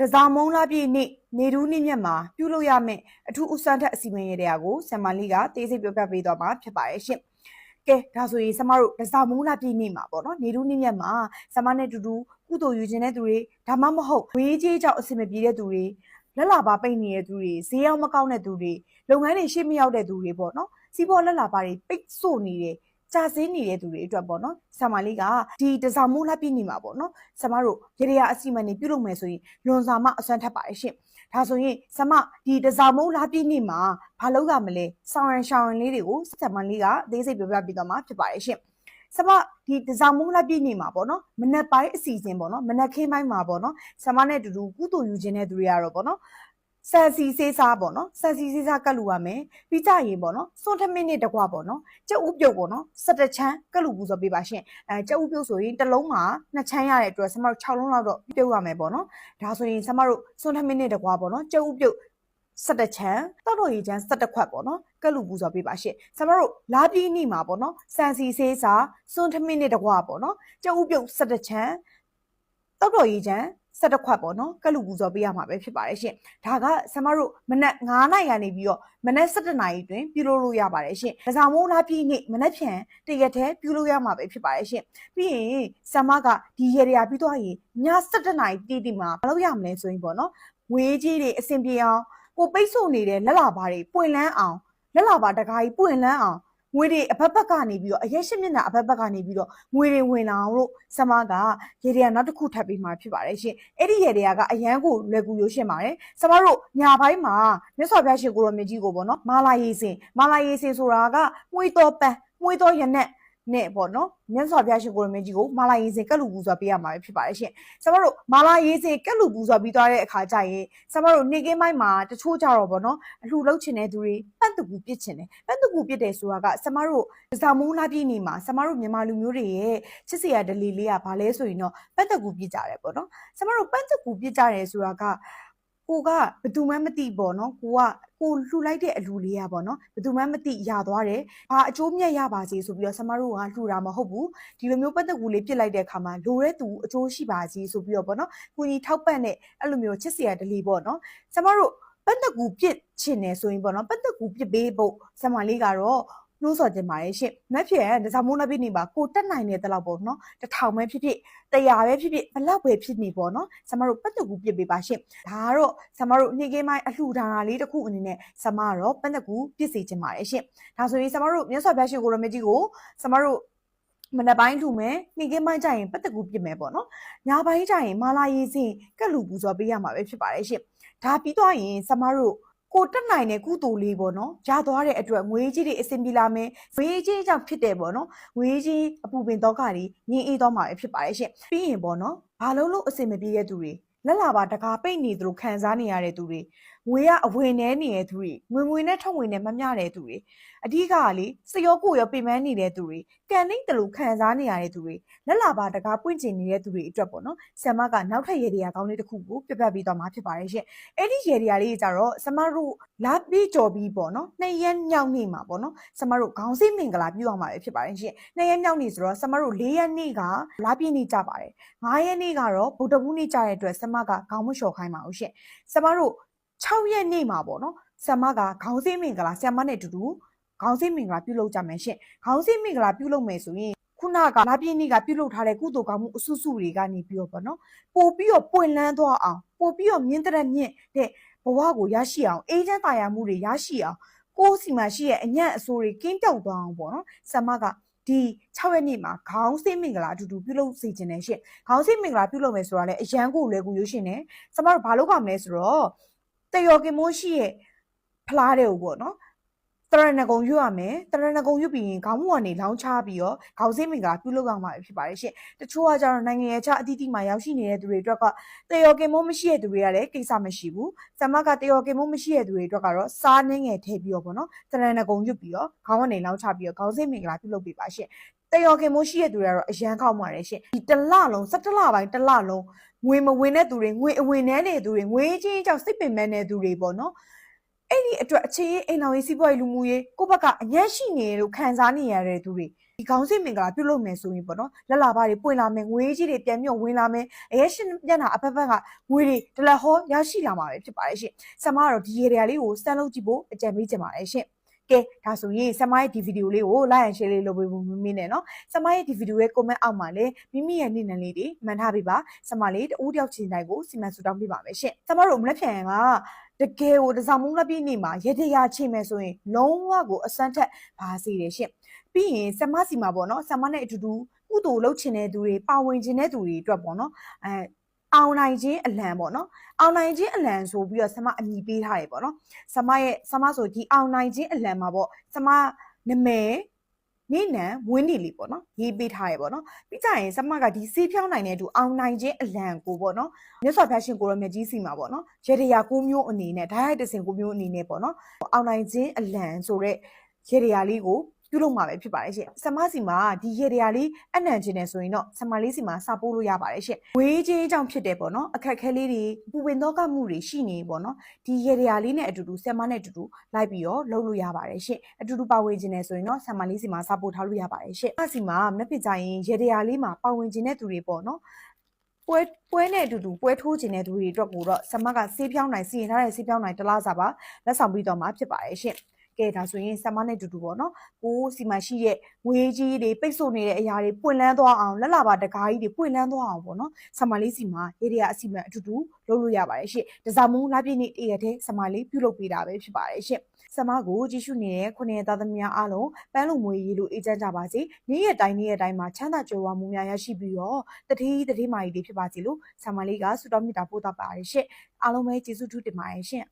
တစားမုံလာပြည့်နေ့နေတူးနေ့မြတ်မှာပြုလုပ်ရမယ့်အထူးဥစမ်းထက်အစီအမံရတဲ့ကိုဆမ်မာလီကတေးစိတ်ပြောပြပေးသွားမှာဖြစ်ပါတယ်ရှင်။ကဲဒါဆိုရင်ဆမတို့တစားမုံလာပြည့်နေ့မှာပေါ့နော်နေတူးနေ့မြတ်မှာဆမနဲ့တူတူကုသိုလ်ယူခြင်းတဲ့သူတွေဒါမှမဟုတ်ဝေးကြီးကြောင့်အစီအမံပြေတဲ့သူတွေလက်လာပါပိတ်နေတဲ့သူတွေဈေးရောက်မကောက်တဲ့သူတွေလုပ်ငန်းတွေရှေ့မရောက်တဲ့သူတွေပေါ့နော်စီးပေါ်လက်လာပါတွေပိတ်ဆို့နေတဲ့ ကြာစင်းနေတဲ့သူတွေအတွက်ပေါ့နော်ဆာမလေးကဒီတစားမိုးလက်ပြနေမှာပေါ့နော်ဆာမတို့ရေရအစီအမံတွေပြုလုပ်မယ်ဆိုရင်လွန်စာမအစွမ်းထပ်ပါတယ်ရှင့်ဒါဆိုရင်ဆမဒီတစားမိုးလာပြည့်နေမှာဘာလုပ်ရမလဲဆောင်ရန်ရှောင်းရန်လေးတွေကိုဆာမလေးကအသေးစိတ်ပြောပြပေးသွားမှာဖြစ်ပါတယ်ရှင့်ဆမဒီတစားမိုးလာပြည့်နေမှာပေါ့နော်မနက်ပိုင်းအစီအစဉ်ပေါ့နော်မနက်ခင်းပိုင်းမှာပေါ့နော်ဆမနဲ့တူတူကုသိုလ်ယူခြင်းတဲ့သူတွေကတော့ပေါ့နော် ဆန်စီစေးစားပေါ့နော်ဆန်စီစေးစားကတ်လူရမယ်ပြီးကြရင်ပေါ့နော်စွန်ထမင်းနဲ့တကွပေါ့နော်ကျုပ်ဥပြုတ်ပေါ့နော်17ချမ်းကတ်လူပူဇော်ပေးပါရှင်အဲကျုပ်ဥပြုတ်ဆိုရင်တစ်လုံးမှာ2ချမ်းရတဲ့အတွက်ဆမတို့6လုံးလောက်တော့ပြုတ်ရမယ်ပေါ့နော်ဒါဆိုရင်ဆမတို့စွန်ထမင်းနဲ့တကွပေါ့နော်ကျုပ်ဥပြုတ်17ချမ်းတောက်တော်ရီချမ်း17ခွက်ပေါ့နော်ကတ်လူပူဇော်ပေးပါရှင်ဆမတို့လာပြီးနေ့မှာပေါ့နော်စံစီစေးစားစွန်ထမင်းနဲ့တကွပေါ့နော်ကျုပ်ဥပြုတ်17ချမ်းတောက်တော်ရီချမ်း ဆက်တစ်ခွက်ပေါ့နော်ကလူပူဇော်ပေးရမှာပဲဖြစ်ပါတယ်ရှင်ဒါကဆမတို့မနက်9နာရီကနေပြီးတော့မနက်7နာရီတွင်ပြုလုပ်လို့ရပါတယ်ရှင်ဒါဆောင်မိုးလားပြည့်နေ့မနက်ဖြန်တရက်တည်းပြုလုပ်ရမှာပဲဖြစ်ပါတယ်ရှင်ပြီးရင်ဆမကဒီရေရာပြီးတော့ရင်ည7နာရီပြည့်တိမှာမလုပ်ရမလဲဆိုရင်ပေါ့နော်ငွေကြီးတွေအဆင်ပြေအောင်ကိုပိတ်ဆို့နေတဲ့လက်လာပါတွေပွင့်လန်းအောင်လက်လာပါတကားကြီးပွင့်လန်းအောင် ငွေတွေအဖက်ဖက်ကနေပြီးတော့အရက်ရှိမျက်နှာအဖက်ဖက်ကနေပြီးတော့ငွေတွေဝင်လာအောင်လို့ဆမကရေတွေကနောက်တစ်ခုထပ်ပြီးမှဖြစ်ပါတယ်ရှင်အဲ့ဒီရေတွေကအရန်ကိုလွယ်ကူရိုးရှင်းပါတယ်ဆမတို့ညာဘိုင်းမှာမြတ်စွာဘုရားရှင်ကိုရောမြတ်ကြီးကိုပေါ့နော်မာလာရေးစင်မာလာရေးစင်ဆိုတာကငွေတော်ပန်းငွေတော်ရနက် နဲ့ပေါ့နော်မြတ်စွာဘုရားရှင်ကိုရမင်းကြီးကိုမာလာရေးစင်ကက်လူပူဇော်ပေးရမှာဖြစ်ပါတယ်ရှင်။ကျမတို့မာလာရေးစင်ကက်လူပူဇော်ပြီးသွားတဲ့အခါကျရင်ကျမတို့နေကင်းပိုင်းမှာတချို့ကြတော့ပေါ့နော်အလှလှုပ်ချင်တဲ့သူတွေပန့်တကူပစ်ချင်တယ်။ပန့်တကူပစ်တယ်ဆိုတာကကျမတို့ဇာမုန်းလာပြည့်နေမှာကျမတို့မြန်မာလူမျိုးတွေရဲ့ချစ်စရာဒလီလေးကဘာလဲဆိုရင်တော့ပန့်တကူပစ်ကြတယ်ပေါ့နော်။ကျမတို့ပန့်တကူပစ်ကြတယ်ဆိုတာက ကိုကဘယ်သူမှမသိပေါ့နော်ကိုကကိုလှူလိုက်တဲ့အလူလေးอ่ะပေါ့နော်ဘယ်သူမှမသိရသွားတယ်ဘာအကျိုးမြတ်ရပါစေဆိုပြီးတော့ဆမတို့ကလှူတာမဟုတ်ဘူးဒီလိုမျိုးပတ်သက်ကူလေးပြစ်လိုက်တဲ့အခါမှာလိုတဲ့သူအကျိုးရှိပါစေဆိုပြီးတော့ပေါ့နော်ကိုကြီးထောက်ပံ့တဲ့အဲ့လိုမျိုးချစ်စရာဒလီပေါ့နော်ဆမတို့ပတ်သက်ကူပြစ်ချင်တယ်ဆိုရင်ပေါ့နော်ပတ်သက်ကူပြစ်ပေးဖို့ဆမလေးကတော့ နှိုးဆော်တင်ပါတယ်ရှင့်။မက်ဖြစ်ဒဇာမိုးနပိနေပါကိုတက်နိုင်တဲ့တလောက်ပေါ့နော်။တထောင်ပဲဖြစ်ဖြစ်တရာပဲဖြစ်ဖြစ်ဘလောက်ပဲဖြစ်နေပေါ့နော်။ဆမတို့ပတ်သက်ကူပြစ်ပေးပါရှင့်။ဒါကတော့ဆမတို့နေ့ကင်းပိုင်းအလှူဒါနာလေးတစ်ခုအနေနဲ့ဆမကတော့ပတ်သက်ကူပြစ်စီခြင်းပါတယ်ရှင့်။ဒါဆိုရင်ဆမတို့မြတ်စွာဘုရားရှင်ကိုရမကြီးကိုဆမတို့မနက်ပိုင်းလှူမယ်နေ့ကင်းပိုင်းကျရင်ပတ်သက်ကူပြစ်မယ်ပေါ့နော်။ညပိုင်းကျရင်မာလာရေးစင်ကက်လူပူဇော်ပေးရမှာပဲဖြစ်ပါတယ်ရှင့်။ဒါပြီးတော့ရင်ဆမတို့ ကိုတက်နိုင်တဲ့ကုသိုလ်လေးပေါ့နော်ရသွားတဲ့အတွက်ငွေကြီးတွေအစင်ပြေလာမယ်ငွေကြီးကြောင့်ဖြစ်တယ်ပေါ့နော်ငွေကြီးအပူပင်တော့ခါတွေငင်းအေးတော့မှာဖြစ်ပါတယ်ရှင်ပြီးရင်ပေါ့နော်ဘာလို့လို့အစင်မပြေတဲ့သူတွေလက်လာပါတကားပိတ်နေသလိုခံစားနေရတဲ့သူတွေ ငွေကအဝင်နေနေတဲ့သူတွေငွေငွေနဲ့ထုတ်ငွေနဲ့မမျှတဲ့သူတွေအဓိကကလေစရောကိုရောပြင်ပန်းနေတဲ့သူတွေကန်နေတယ်လို့ခံစားနေရတဲ့သူတွေလက်လာပါတကားပွင့်ကျင်နေတဲ့သူတွေအတွက်ပေါ့နော်ဆ iam ကနောက်ထပ်ရေဒီယာကောင်းလေးတစ်ခုကိုပြပြပေးသွားမှာဖြစ်ပါတယ်ရှင်အဲ့ဒီရေဒီယာလေးကြတော့ဆ iam တို့လာပြီးကြော်ပြီးပေါ့နော်နှစ်ရက်မြောက်နေ့မှာပေါ့နော်ဆ iam တို့ခေါင်းစိမင်္ဂလာပြုအောင်ပါပဲဖြစ်ပါတယ်ရှင်နှစ်ရက်မြောက်နေ့ဆိုတော့ဆ iam တို့၄ရက်နေ့ကလာပြည့်နေ့ကြပါတယ်၅ရက်နေ့ကတော့ဗုဒ္ဓဘုနေ့ကြတဲ့အတွက်ဆ iam ကခေါင်းမလျှော်ခိုင်းပါဘူးရှင်ဆ iam တို့ 6ရက်နေ့မှာပေါ့နော်ဆ iam ကခေါင်းစိမင်္ဂလာဆ iam နဲ့အတူတူခေါင်းစိမင်္ဂလာပြုလုပ်ကြမယ်ရှင်ခေါင်းစိမင်္ဂလာပြုလုပ်မယ်ဆိုရင်ခုနကလာပြည့်နေ့ကပြုလုပ်ထားတဲ့ကုသိုလ်ကောင်းမှုအဆုစုတွေကနေပြီးတော့ပေါ့နော်ပို့ပြီးတော့ပွင့်လန်းသွားအောင်ပို့ပြီးတော့မြင့်တဲ့မြင့်တဲ့ဘဝကိုရရှိအောင်အေးချမ်းသာယာမှုတွေရရှိအောင်ကိုယ်စီမှာရှိရဲ့အညံ့အဆိုးတွေကင်းပြောက်သွားအောင်ပေါ့နော်ဆ iam ကဒီ6ရက်နေ့မှာခေါင်းစိမင်္ဂလာအတူတူပြုလုပ်စီခြင်းနဲ့ရှင့်ခေါင်းစိမင်္ဂလာပြုလုပ်မယ်ဆိုတာလည်းအရန်ကိုလွယ်ကူရွှရှင်နေကျမတို့ဘာလုပ်ရမလဲဆိုတော့ တယောကင်မိုးရှိရဲ့ဖလားတွေကိုပေါ့နော်တရဏဂုံရွတ်ရမယ်တရဏဂုံရွတ်ပြီးရင်ခေါင်းမကနေလောင်းချပြီးတော့ခေါင်းစိမင်္ဂလာပြုလုပ်အောင်မှာဖြစ်ပါတယ်ရှင့်တချို့ကကြတော့နိုင်ငံရဲ့ခြားအသီးသီးမှာရောက်ရှိနေတဲ့သူတွေအတွက်ကတယောကင်မိုးမရှိတဲ့သူတွေကလည်းကိစ္စမရှိဘူးဆမကတယောကင်မိုးမရှိတဲ့သူတွေအတွက်ကတော့စားနှင်းငယ်ထည့်ပြီးတော့ပေါ့နော်တရဏဂုံရွတ်ပြီးတော့ခေါင်းကနေလောင်းချပြီးတော့ခေါင်းစိမင်္ဂလာပြုလုပ်ပေးပါရှင့် တယောခင်မိုးရှိတဲ့သူတွေကတော့အရန်ကောက်ပါတယ်ရှင်ဒီတစ်လလုံး17လပိုင်းတစ်လလုံးငွေမဝင်တဲ့သူတွေငွေအဝင်တဲ့တဲ့သူတွေငွေချင်းကြောင့်စိတ်ပင်ပန်းတဲ့သူတွေပေါ့နော်အဲ့ဒီအတွက်အခြေရေးအိမ်တော်ရေးစီးပွားရေးလူမှုရေးကိုယ့်ဘက်ကအညံ့ရှိနေလို့ခံစားနေရတဲ့သူတွေဒီခေါင်းစဉ်မင်္ဂလာပြုလုပ်မယ်ဆိုရင်ပေါ့နော်လက်လာပါတွေပွင့်လာမယ်ငွေကြီးတွေပြန်မြုပ်ဝင်လာမယ်အရေးရှင်ပြန်တာအဖက်ဖက်ကငွေတွေတလက်ဟောရရှိလာမှာပဲဖြစ်ပါတယ်ရှင်ဆမကတော့ဒီရေတွေကလေးကိုစမ်းလုပ်ကြည့်ဖို့အကြံပေးချင်ပါတယ်ရှင် ကဲဒါဆိုရင်ဆမရဲ့ဒီဗီဒီယိုလေးကို like and share လေးလုပ်ပေးဖို့မမင်းနဲ့နော်ဆမရဲ့ဒီဗီဒီယိုရဲ့ comment အောက်မှာလည်းမိမိရဲ့နေ့နံလေးတွေမှန်ထားပေးပါဆမလေးတဦးတယောက်ချင်းတိုင်းကိုစီမံဆူတောင်းပေးပါမယ်ရှင်ဆမတို့မလက်ဖြန်ကတကယ်ကိုတစားမုံလက်ပြည့်နေမှာရေတရာချိန်မယ်ဆိုရင်လုံးဝကိုအစမ်းထက်ပါစေတယ်ရှင်ပြီးရင်ဆမစီမှာပေါ့နော်ဆမနဲ့အတူတူကုသိုလ်လုပ်ချင်တဲ့သူတွေပါဝင်ချင်တဲ့သူတွေအတွက်ပေါ့နော်အဲ အောင်နိုင်ခြင်းအလံပေါ့နော်အောင်နိုင်ခြင်းအလံဆိုပြီးတော့ဆမအမည်ပေးထားတယ်ပေါ့နော်ဆမရဲ့ဆမဆိုဒီအောင်နိုင်ခြင်းအလံမှာပေါ့ဆမနမယ်နေ့နံဝင်းနေလေးပေါ့နော်ရေးပေးထားရပေါ့နော်ပြီးကြရင်ဆမကဒီစေးဖြောင်းနိုင်တဲ့အတူအောင်နိုင်ခြင်းအလံကိုပေါ့နော်မြတ်စွာဘုရားရှင်ကိုရောမြတ်ကြီးစီမှာပေါ့နော်ရေတရာကိုမျိုးအနေနဲ့ဓာတ်ရိုက်တစင်ကိုမျိုးအနေနဲ့ပေါ့နော်အောင်နိုင်ခြင်းအလံဆိုတဲ့ရေတရာလေးကို ပြုလုပ်မှာပဲဖြစ်ပါတယ်ရှင်ဆမစီမှာဒီရေတရာလေးအနံ့ခြင်းနဲ့ဆိုရင်တော့ဆမလေးစီမှာစပိုးလို့ရပါတယ်ရှင်ဝေးချင်းကြောင့်ဖြစ်တယ်ပေါ့နော်အခက်ခဲလေးတွေပူပင်တော့ကမှုတွေရှိနေပေါ့နော်ဒီရေတရာလေးနဲ့အတူတူဆမနဲ့အတူတူလိုက်ပြီးတော့လုပ်လို့ရပါတယ်ရှင်အတူတူပါဝင်ခြင်းနဲ့ဆိုရင်တော့ဆမလေးစီမှာစပိုးထားလို့ရပါတယ်ရှင်အစီမှာမက်ပစ်ကြရင်ရေတရာလေးမှာပါဝင်ခြင်းတဲ့သူတွေပေါ့နော်ပွဲပွဲနဲ့အတူတူပွဲထိုးခြင်းတဲ့သူတွေအတွက်ကိုတော့ဆမကဆေးဖြောင်းနိုင်စီရင်ထားတဲ့ဆေးဖြောင်းနိုင်တစ်လားစာပါလက်ဆောင်ပြီးတော့မှာဖြစ်ပါတယ်ရှင် ကဲဒါဆိုရင်ဆမနဲ့အတူတူပေါ့နော်ကိုစီမရှိရဲ့ငွေကြီးတွေပိတ်ဆို့နေတဲ့အရာတွေပွင့်လန်းသွားအောင်လက်လာပါတကားကြီးတွေပွင့်လန်းသွားအောင်ပေါ့နော်ဆမလေးစီမှာရေဒီယာအစီမံအတူတူလုပ်လို့ရပါတယ်ရှင်တစားမုံလာပြည့်နေ့တရက်တည်းဆမလေးပြုလုပ်ပေးတာပဲဖြစ်ပါတယ်ရှင်ဆမကိုကြည့်ရှုနေတဲ့ခုနှစ်သားသမီးများအားလုံးပန်းလုံမွေရေလိုအေးချမ်းကြပါစေနေ့ရက်တိုင်းနေ့ရက်တိုင်းမှာချမ်းသာကြွယ်ဝမှုများရရှိပြီးတော့တတိတတိမာကြီးတွေဖြစ်ပါစေလို့ဆမလေးကဆုတောင်းမေတ္တာပို့သပါတယ်ရှင်အားလုံးပဲကျေးဇူးထူးတင်ပါတယ်ရှင်